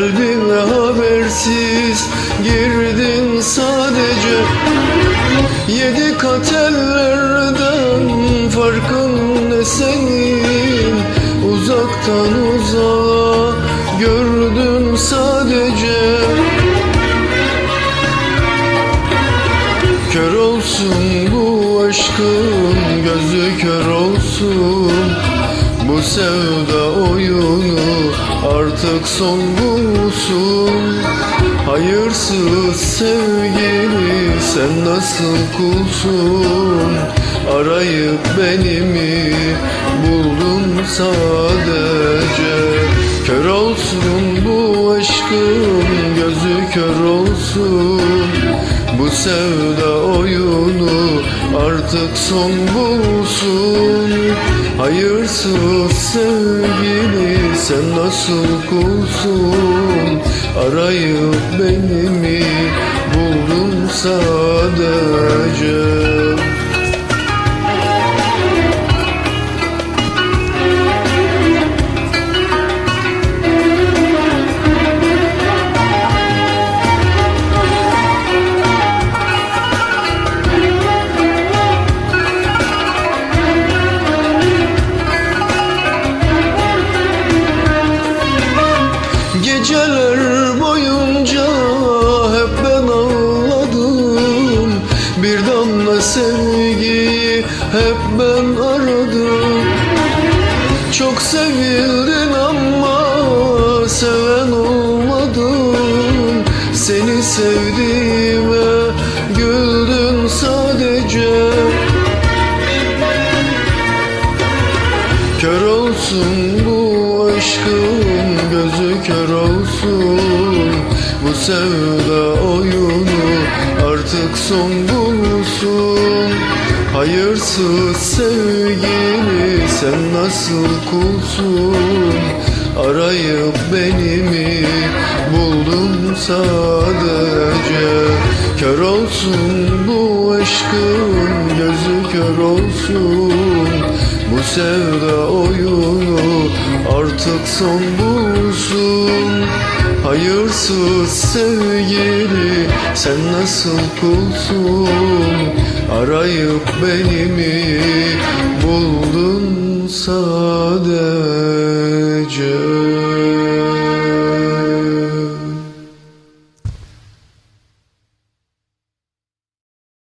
Kalbime habersiz girdin sadece. Yedi kat ellerden farkın ne senin? Uzaktan uzağa gördün sadece. Kör olsun bu aşkın gözü kör olsun. Bu sevda oyunu artık son bulsun. Hayırsız sevgili sen nasıl kulsun? Arayıp beni mi buldun sadece. Kör olsun bu aşkın gözü kör olsun bu sevda oyunu artık son bulsun. Hayırsız sevgili sen nasıl kulsun? Arayıp beni mi buldun sadece hep ben aradım Çok sevildin ama seven olmadım Seni sevdiğime güldün sadece. Kör olsun bu aşkın gözü kör olsun Bu sevda oyunu artık son bulsun Hayırsız sevgili sen nasıl kulsun? Arayıp beni mi buldun sadece? Kör olsun bu aşkın gözü kör olsun. Bu sevda oyunu artık son bulsun. Hayırsız sevgili sen nasıl kulsun Arayıp beni mi buldun sadece